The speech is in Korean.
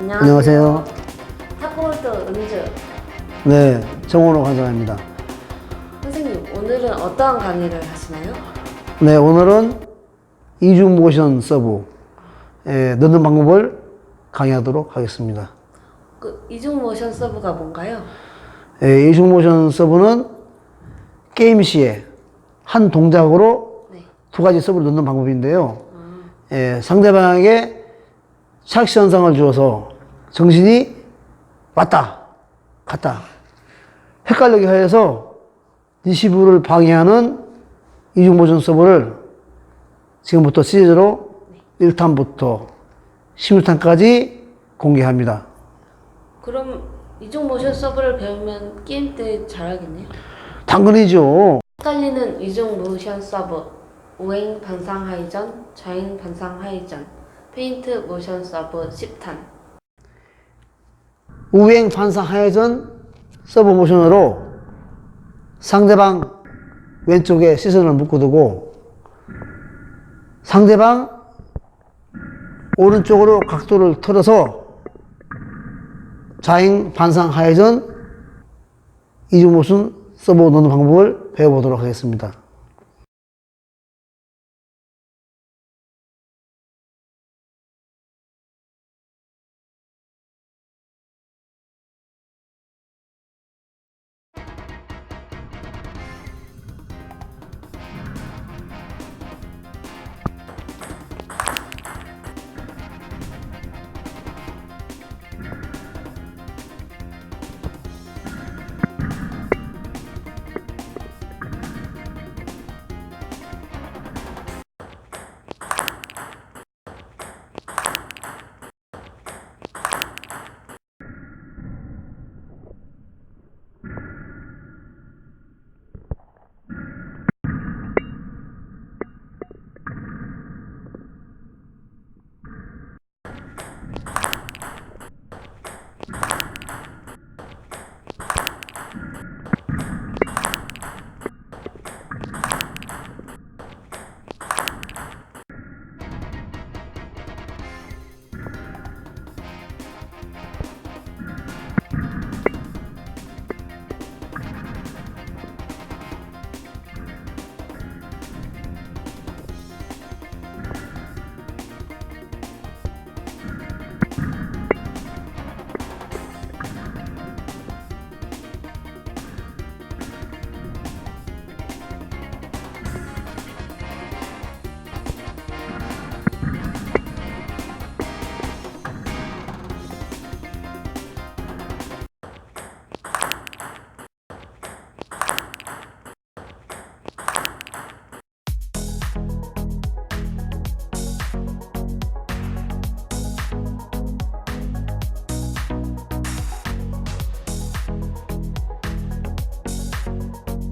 안녕하세요. 탑볼드 은주 네, 정원호 관장입니다. 선생님 오늘은 어떠한 강의를 하시나요? 네, 오늘은 이중 모션 서브 에 넣는 방법을 강의하도록 하겠습니다. 그 이중 모션 서브가 뭔가요? 에, 이중 모션 서브는 게임 시에 한 동작으로 네. 두 가지 서브를 넣는 방법인데요. 에, 상대방에게 착시 현상을 주어서 정신이 왔다, 갔다, 헷갈리게 하여서 리시브를 방해하는 이중 모션 서브를 지금부터 시리즈로 1탄부터 16탄까지 공개합니다. 그럼 이중 모션 서브를 배우면 게임 때 잘하겠네요. 당근이죠. 헷갈리는 이중 모션 서브 우행 반상 하이전, 좌행 반상 하이전, 페인트 모션 서브 10탄 우행 반사 하회전 서브 모션으로 상대방 왼쪽에 시선을 묶어두고 상대방 오른쪽으로 각도를 틀어서 좌행 반상 하회전 이중 모션 서브 넣는 방법을 배워보도록 하겠습니다.